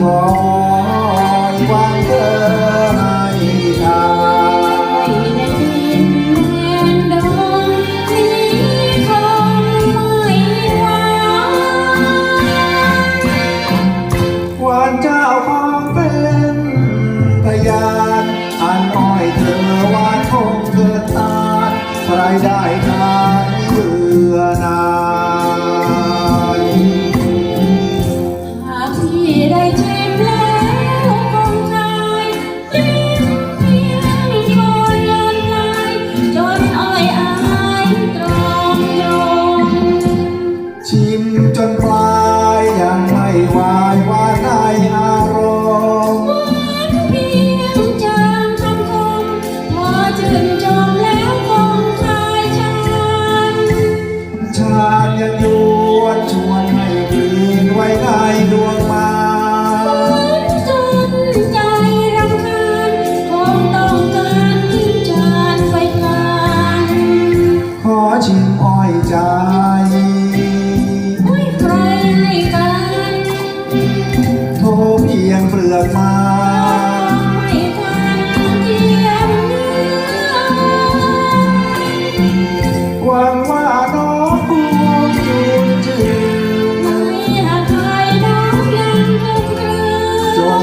วอนวางเธอให้ทาในดินแดนดงหวังวานเจ้าของเป็นพยานอันอ้อยเธอวานคงเกิดตาใครได้ทา นไปพลานขอชิมอ้อยใจใครให้กันโทเพียงเปลือกมาไม่ทันเทียมเนื้อหวังว่า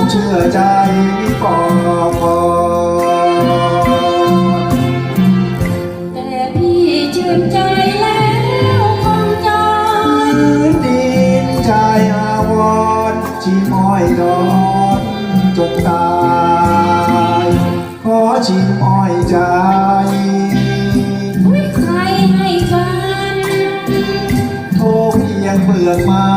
เชื่อใจปอพอแต่พี่ชื่นใจแล้วคงจอยพื้นดินใจอาวรณ์ชิมอ้อยดอนจนตายขอชิมอ้อยใจใครให้กันโทรเพียงเปลือกมา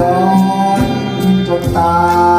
รณ์ชิมอ้อยดอนจนตาย